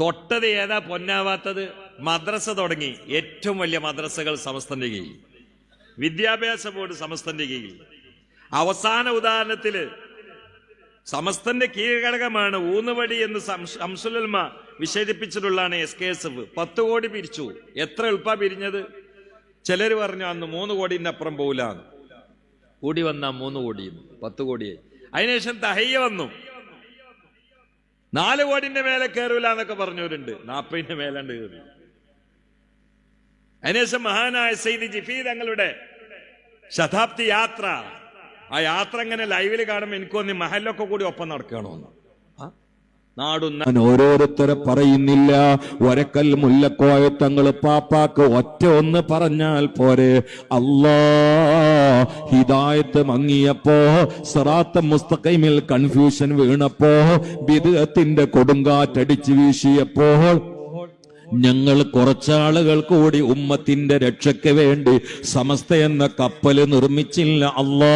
തൊട്ടത് ഏതാ പൊന്നാവാത്തത്? മദ്രസ തുടങ്ങി. ഏറ്റവും വലിയ മദ്രസകൾ സമസ്തന്റെ കീഴിൽ. വിദ്യാഭ്യാസ ബോർഡ് സമസ്തന്റെ കീഴിൽ. അവസാന ഉദാഹരണത്തിൽ സമസ്തന്റെ കീഴ്ഘടകമാണ് ഊന്നുവടി എന്ന് അംസുലൽമ വിശേഷിപ്പിച്ചിട്ടുള്ളതാണ് എസ് കെ എസ് എഫ് പത്ത് കോടി പിരിച്ചു. എത്ര എളുപ്പ പിരിഞ്ഞത്? ചിലർ പറഞ്ഞു അന്ന് മൂന്ന് കോടിന്റെ അപ്പുറം പോകില്ല കൂടി വന്ന മൂന്ന് കോടി പത്ത് കോടിയായി. അതിനുശേഷം തഹയ്യ വന്നു. നാല് കോടിന്റെ മേലെ കയറൂല എന്നൊക്കെ പറഞ്ഞവരുണ്ട്. നാപ്പതിന്റെ മേലാണ്ട് കയറി അതിനുശേഷം മഹാനായ സൈദ് ജിഫി തങ്ങളുടെ ശതാബ്ദി യാത്ര. ആ യാത്ര ഇങ്ങനെ ലൈവിൽ കാണുമ്പോൾ എനിക്ക് തോന്നി മഹലൊക്കെ കൂടി ഒപ്പം നടക്കണമെന്ന് ഓരോരുത്തരെ പറയുന്നില്ല. ഒരക്കൽ മുല്ലക്കോയ തങ്ങൾ പാപ്പാക്ക് ഒറ്റ ഒന്ന് പറഞ്ഞാൽ പോരെ. അല്ലാ ഹിദായത്ത് മങ്ങിയപ്പോ സറാത്ത മുസ്തഖൈമിൽ കൺഫ്യൂഷൻ വീണപ്പോ ബിദത്തിന്റെ കൊടുങ്കാറ്റടിച്ചു വീശിയപ്പോൾ ഞങ്ങൾ കുറച്ചാളുകൾ കൂടി ഉമ്മത്തിന്റെ രക്ഷയ്ക്ക് വേണ്ടി സമസ്ത എന്ന കപ്പൽ നിർമ്മിച്ചില്ല. അല്ലാ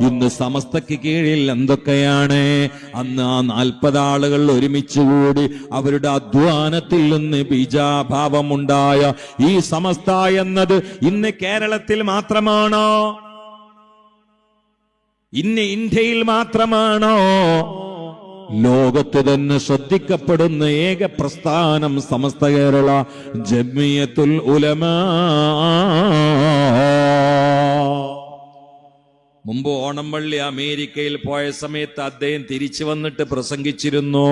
ഇന്ന് സമസ്തയ്ക്ക് കീഴിൽ എന്തൊക്കെയാണ്? അന്ന് ആ നാൽപ്പത് ആളുകൾ ഒരുമിച്ച് കൂടി അവരുടെ അധ്വാനത്തിൽ നിന്ന് ബീജാഭാവമുണ്ടായ ഈ സമസ്ത എന്നത് ഇന്ന് കേരളത്തിൽ മാത്രമാണോ? ഇന്ന് ഇന്ത്യയിൽ മാത്രമാണോ? ലോകത്ത് തന്നെ ശ്രദ്ധിക്കപ്പെടുന്ന ഏക പ്രസ്ഥാനം സമസ്ത കേരള ജമിയത്തുൽ ഉലമ. മുമ്പ് ഓണംപള്ളി അമേരിക്കയിൽ പോയ സമയത്ത് അദ്ദേഹം തിരിച്ചു വന്നിട്ട് പ്രസംഗിച്ചിരുന്നു.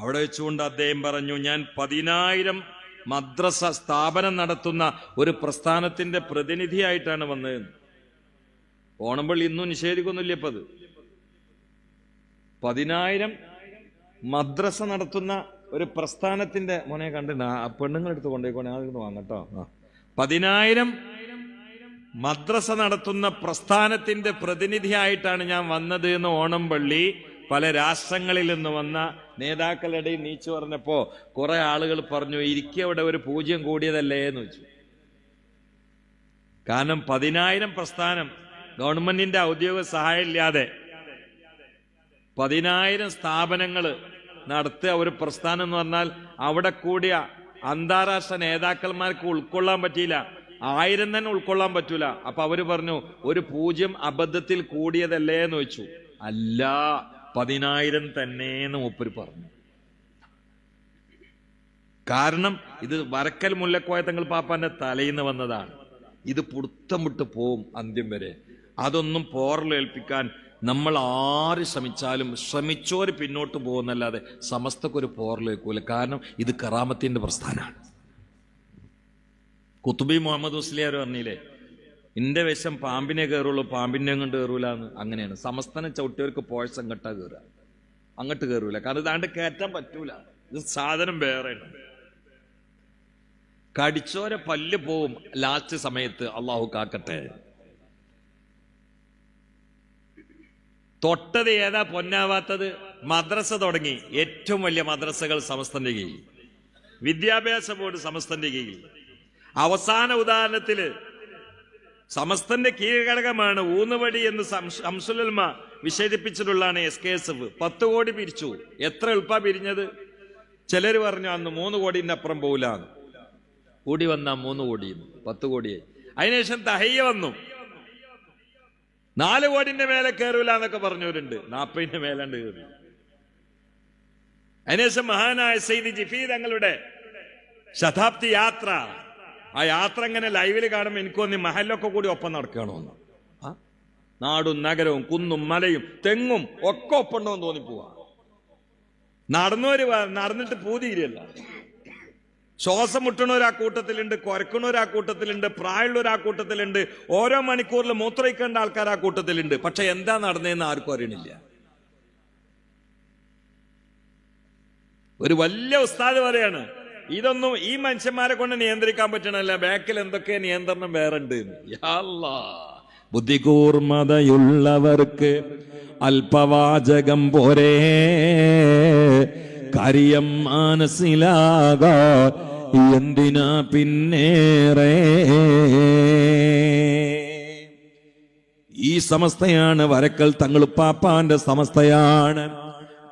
അവിടെ വെച്ചുകൊണ്ട് അദ്ദേഹം പറഞ്ഞു ഞാൻ പതിനായിരം മദ്രസ സ്ഥാപനം നടത്തുന്ന ഒരു പ്രസ്ഥാനത്തിന്റെ പ്രതിനിധിയായിട്ടാണ് വന്നത് ഓണംപള്ളി ഇന്നും നിഷേധിക്കൊന്നുമില്ല ഇപ്പത്. പതിനായിരം മദ്രസ നടത്തുന്ന ഒരു പ്രസ്ഥാനത്തിന്റെ മോനെ കണ്ടിട്ട് ആ പെണ്ണുങ്ങൾ എടുത്ത് കൊണ്ടേക്കോണേ അതിന് വാങ്ങട്ടോ ആ. പതിനായിരം മദ്രസ നടത്തുന്ന പ്രസ്ഥാനത്തിന്റെ പ്രതിനിധിയായിട്ടാണ് ഞാൻ വന്നത് എന്ന് ഓണംപള്ളി പല രാഷ്ട്രങ്ങളിൽ നിന്ന് വന്ന നേതാക്കളുടെ നീച്ചു പറഞ്ഞപ്പോ കുറെ ആളുകൾ പറഞ്ഞു ഇരിക്കുക അവിടെ ഒരു പൂജ്യം കൂടിയതല്ലേ? എന്ന് വെച്ചു കാരണം പതിനായിരം പ്രസ്ഥാനം ഗവൺമെന്റിന്റെ ഔദ്യോഗിക സഹായം ഇല്ലാതെ പതിനായിരം സ്ഥാപനങ്ങൾ നടത്തുക ഒരു പ്രസ്ഥാനം എന്ന് പറഞ്ഞാൽ അവിടെ കൂടിയ അന്താരാഷ്ട്ര നേതാക്കന്മാർക്ക് ഉൾക്കൊള്ളാൻ പറ്റിയില്ല. ആയിരം തന്നെ ഉൾക്കൊള്ളാൻ പറ്റൂല. അപ്പൊ അവർ പറഞ്ഞു ഒരു പൂജ്യം അബദ്ധത്തിൽ കൂടിയതല്ലേ? എന്ന് വെച്ചു അല്ല പതിനായിരം തന്നെ എന്ന് മൂപ്പര് പറഞ്ഞു. കാരണം ഇത് വരക്കൽ മുല്ലക്കോയ തങ്ങൾ പാപ്പാന്റെ തലയിൽ നിന്ന് വന്നതാണ്. ഇത് പുടുത്തം പോവും അന്ത്യം വരെ. അതൊന്നും പോറലേൽപ്പിക്കാൻ നമ്മൾ ആര് ശ്രമിച്ചാലും ശ്രമിച്ചോര് പിന്നോട്ട് പോകുന്നല്ലാതെ സമസ്തക്കൊരു പോറലേക്കൂല. കാരണം ഇത് കറാമത്തിന്റെ പ്രസ്ഥാനമാണ്. കുത്തുബി മുഹമ്മദ് മുസ്ലിയാർ പറഞ്ഞില്ലേ? എന്റെ വിഷം പാമ്പിനെ കയറുള്ളൂ പാമ്പിനെ കൊണ്ട് കയറൂലെന്ന് അങ്ങനെയാണ്. സമസ്തനെ ചവിട്ടിയവർക്ക് പോഴസം കെട്ടാ കയറുക അങ്ങോട്ട് കയറൂല കാരണം ഇതാണ്ട് കയറ്റാൻ പറ്റൂല. ഇത് സാധനം വേറെയാണ്. കടിച്ചോരെ പല്ല് പോവും ലാസ്റ്റ് സമയത്ത് അള്ളാഹു കാക്കട്ടെ. തൊട്ടത് ഏതാ പൊന്നാവാത്തത്? മദ്രസ തുടങ്ങി. ഏറ്റവും വലിയ മദ്രസകൾ സമസ്തന്റെ കീഴിൽ. വിദ്യാഭ്യാസ ബോർഡ് സമസ്തന്റെ കീഴിൽ. അവസാന ഉദാഹരണത്തിൽ സമസ്തന്റെ കീഴ്ഘടകമാണ് ഊന്നുവടി എന്ന് അംസുലൽമ വിശേഷിപ്പിച്ചിട്ടുള്ളതാണ് എസ് കെ എസ് എഫ് പത്ത് കോടി പിരിച്ചു. എത്ര എളുപ്പ പിരിഞ്ഞത്? ചിലർ പറഞ്ഞു അന്ന് മൂന്ന് കോടിന്റെ അപ്പുറം പോകില്ല കൂടി വന്ന മൂന്ന് കോടിയും പത്ത് കോടിയായി. അതിനുശേഷം തഹയ്യ വന്നു. നാല് കോടിന്റെ മേലെ കയറൂല എന്നൊക്കെ പറഞ്ഞവരുണ്ട്. നാപ്പതിന്റെ മേലാണ്ട് കയറി അതിനുശേഷം മഹാനായ സെയ്ദ് ജിഫി തങ്ങളുടെ ശതാബ്ദി യാത്ര. ആ യാത്ര ഇങ്ങനെ ലൈവിൽ കാണുമ്പോൾ എനിക്ക് തോന്നി മഹലൊക്കെ കൂടി ഒപ്പം നടക്കണമെന്ന്? നാടും നഗരവും കുന്നും മലയും തെങ്ങും ഒക്കെ ഒപ്പുണ്ടോ എന്ന് തോന്നിപ്പോവാ. നടന്നവര് നടന്നിട്ട് പൂതിയില്ല ശ്വാസം മുട്ടണവർ ആ കൂട്ടത്തിലുണ്ട് കുരക്കണവർ ആ കൂട്ടത്തിലുണ്ട് പ്രായമുള്ളവർ ആ കൂട്ടത്തിലുണ്ട് ഓരോ മണിക്കൂറിൽ മൂത്രയിക്കേണ്ട ആൾക്കാർ ആ കൂട്ടത്തിലുണ്ട്. പക്ഷെ എന്താ നടന്നതെന്ന് ആർക്കും അറിയണില്ല. ഒരു വലിയ ഉസ്താദ് പറയാണ് ഇതൊന്നും ഈ മനുഷ്യന്മാരെ കൊണ്ട് നിയന്ത്രിക്കാൻ പറ്റണല്ല ബാക്കിൽ എന്തൊക്കെ നിയന്ത്രണം വേറെ ഉണ്ട്. ബുദ്ധികൂർമതയുള്ളവർക്ക് അല്പവാചകം പോരേ. കാര്യം മനസ്സിലാകാ. എന്തിനാ പിന്നേറെ? ഈ സമസ്തയാണ് വരക്കൽ തങ്ങളുപ്പാപ്പാന്റെ സമസ്തയാണ്.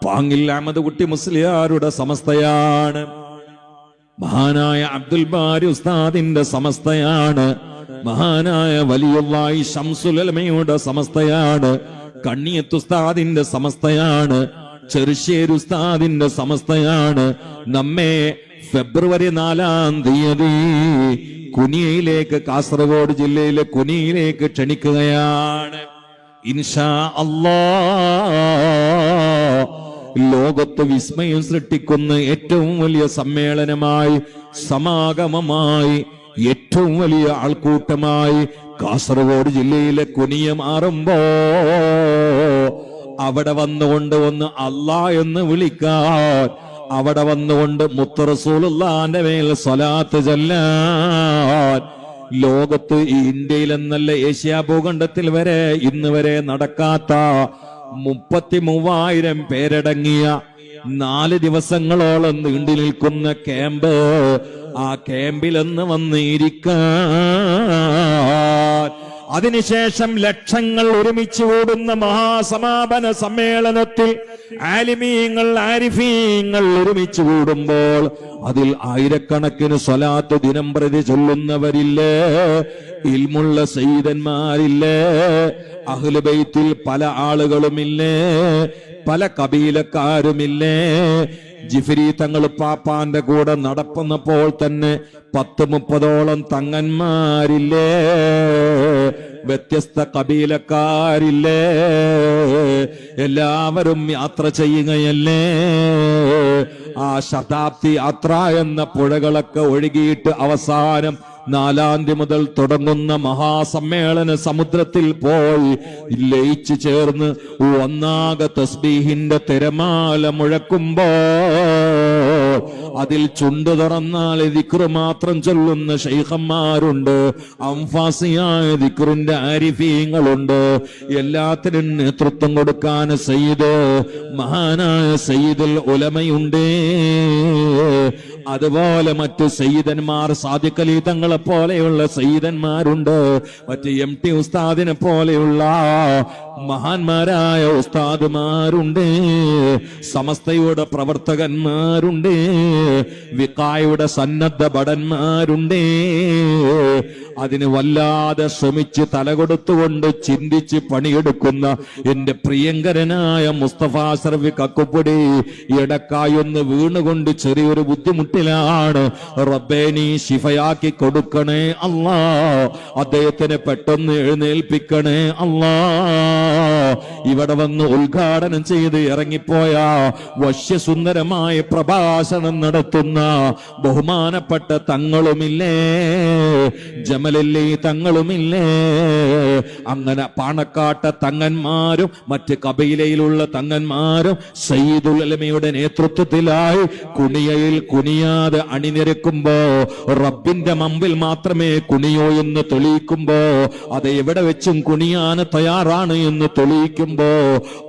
പാങ്ങിൽ അഹമ്മദ് കുട്ടി മുസ്ലിയാരുടെ സമസ്തയാണ്. മഹാനായ അബ്ദുൽ ബാരി ഉസ്താദിന്റെ സമസ്തയാണ്. മഹാനായ വലിയുള്ളായി ഷംസുലമയുടെ സമസ്തയാണ്. കണ്ണിയത്ത് ഉസ്താദിന്റെ സമസ്തയാണ്. ചെറുശ്ശേരി ഉസ്താദിന്റെ സമസ്തയാണ്. നമ്മെ ഫെബ്രുവരി നാലാം തീയതി കുനിയയിലേക്ക് കാസർഗോഡ് ജില്ലയിലെ കുനിയിലേക്ക് ക്ഷണിക്കുകയാണ്. ഇൻഷാ അല്ലാ ലോകത്ത് വിസ്മയം സൃഷ്ടിക്കുന്ന ഏറ്റവും വലിയ സമ്മേളനമായി സമാഗമമായി ഏറ്റവും വലിയ ആൾക്കൂട്ടമായി കാസർഗോഡ് ജില്ലയിലെ കുനിയ മാറുമ്പോ അവിടെ വന്നുകൊണ്ട് ഒന്ന് അല്ലാ എന്ന് വിളിക്കാൻ അവിടെ വന്നുകൊണ്ട് മുത്തറസൂലുള്ളാന്റെ മേൽ സ്വലാത്ത് ചെല്ലാൻ. ലോകത്ത് ഇന്ത്യയിൽ എന്നല്ല ഏഷ്യ ഭൂഖണ്ഡത്തിൽ വരെ ഇന്ന് വരെ നടക്കാത്ത മുപ്പത്തി മൂവായിരം പേരടങ്ങിയ നാല് ദിവസങ്ങളോളം നീണ്ടു നിൽക്കുന്ന ക്യാമ്പ് ആ ക്യാമ്പിലൊന്ന് വന്നിരിക്കാൻ അതിനുശേഷം ലക്ഷങ്ങൾ ഒരുമിച്ച് ഓടുന്ന മഹാസമാപന സമ്മേളനത്തിൽ ആലിമീങ്ങൾ ആരിഫീങ്ങൾ ഒരുമിച്ച് കൂടുമ്പോൾ അതിൽ ആയിരക്കണക്കിന് സ്വലാത്ത് ദിനം പ്രതി ചൊല്ലുന്നവരില്ലേ? ഇൽമുള്ള സയ്യിദന്മാരില്ലേ? അഹ്ലുബൈത്തിൽ പല ആളുകളുമില്ലേ പല കബീലക്കാരുമില്ലേ. ജിഫിരി തങ്ങൾ പാപ്പാന്റെ കൂടെ നടപ്പുന്നപ്പോൾ തന്നെ പത്ത് മുപ്പതോളം തങ്ങന്മാരില്ലേ വ്യത്യസ്ത കബീലക്കാരില്ലേ. എല്ലാവരും യാത്ര ചെയ്യുകയല്ലേ. ആ ശതാബ്ദി യാത്ര എന്ന പുഴകളൊക്കെ ഒഴുകിയിട്ട് അവസാനം നാലാം തീയതി മുതൽ തുടങ്ങുന്ന മഹാസമ്മേളന സമുദ്രത്തിൽ പോയി ലയിച്ചു ചേർന്ന് ഒന്നാക തസ്ബീഹിന്റെ തിരമാല മുഴക്കുമ്പോ അതിൽ ചുണ്ടു തുറന്നാൽ ദിക്റ് മാത്രം ചൊല്ലുന്ന ഷെയ്ഖന്മാരുണ്ട് അംഫാസിയായ ദിക്റിന്റെ ആരിഫീങ്ങളുണ്ട്. എല്ലാത്തിനും നേതൃത്വം കൊടുക്കാൻ സയ്യിദ് മഹാനായ സയ്യിദുൽ ഉലമയുണ്ടേ. അതുപോലെ മറ്റ് സയ്യിദന്മാർ സാദിഖലി തങ്ങളെ പോലെയുള്ള സയ്യിദന്മാരുണ്ട്. മറ്റ് എം ടി ഉസ്താദിനെ പോലെയുള്ള മഹാന്മാരായ ഉസ്താദുമാരുണ്ട് സമസ്തയുടെ പ്രവർത്തകന്മാരുണ്ട് വിക്കായുടെ സന്നദ്ധ ഭടന്മാരുണ്ട്. അതിന് വല്ലാതെ ശ്രമിച്ച് തലകൊടുത്തുകൊണ്ട് ചിന്തിച്ച് പണിയെടുക്കുന്ന എന്റെ പ്രിയങ്കരനായ മുസ്തഫ സർവി കക്കുപ്പൊടി ഇടക്കായൊന്ന് വീണുകൊണ്ട് ചെറിയൊരു ബുദ്ധിമുട്ടിലാണ്. റബ്ബേനി ശിഫയാക്കി കൊടുക്കണേ അല്ലാ. അദ്ദേഹത്തിന് പെട്ടെന്ന് എഴുന്നേൽപ്പിക്കണേ അല്ലാ. ഇവിടെ വന്ന് ഉദ്ഘാടനം ചെയ്ത് ഇറങ്ങിപ്പോയ വശ്യസുന്ദരമായ പ്രഭാഷണം നടത്തുന്ന ബഹുമാനപ്പെട്ട തങ്ങളുമില്ലേ? ജമലല്ലേ തങ്ങളുമില്ലേ? അങ്ങനെ പാണക്കാട്ട തങ്ങന്മാരും മറ്റ് കബയിലയിലുള്ള തങ്ങന്മാരും സയ്യിദുലമയുടെ നേതൃത്വത്തിലായി കുണിയയിൽ കുനിയാതെ അണിനിരക്കുമ്പോ റബ്ബിന്റെ മമ്പിൽ മാത്രമേ കുണിയോ എന്ന് തെളിയിക്കുമ്പോ അത് എവിടെ വെച്ചും കുണിയാന് തയ്യാറാണ് എന്ന് തെളിയിക്കുമ്പോ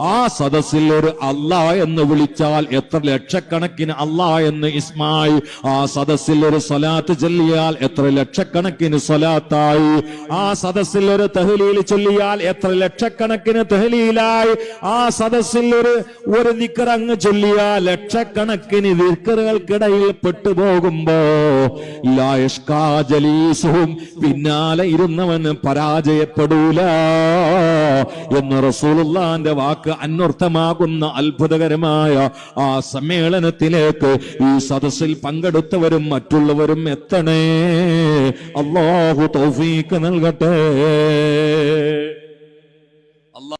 ആ സദസ്സിൽ ഒരു അല്ലാ എന്ന് വിളിച്ചാൽ എത്ര ലക്ഷക്കണക്കിന് അല്ലാ എന്ന് ഇസ്മായി ആ സദസ്സിൽ ഒരു സലാത്ത് ചൊല്ലിയാൽ എത്ര ലക്ഷക്കണക്കിന് സലാത്തായി ആ സദസ്സിൽ ഒരു തഹലീൽ ചൊല്ലിയാൽ എത്ര ലക്ഷക്കണക്കിന് തഹലീലായി. ആ സദസ്സിൽ ഒരു ഒരു നിക്കറങ്ങ് ചൊല്ലിയാൽ ലക്ഷക്കണക്കിന് വിക്കറുകൾക്കിടയിൽ പെട്ടുപോകുമ്പോ ജലീസും പിന്നാലെ ഇരുന്നവന് പരാജയപ്പെടൂല. എന്ന് റസൂലുള്ളാന്റെ വാക്ക് അന്വർത്ഥമാകുന്ന അത്ഭുതകരമായ ആ സമ്മേളനത്തിലേക്ക് ഈ സദസ്സിൽ പങ്കെടുത്തവരും മറ്റുള്ളവരും എത്തണേ. അള്ളാഹു തൗഫീക്ക് നൽകട്ടെ.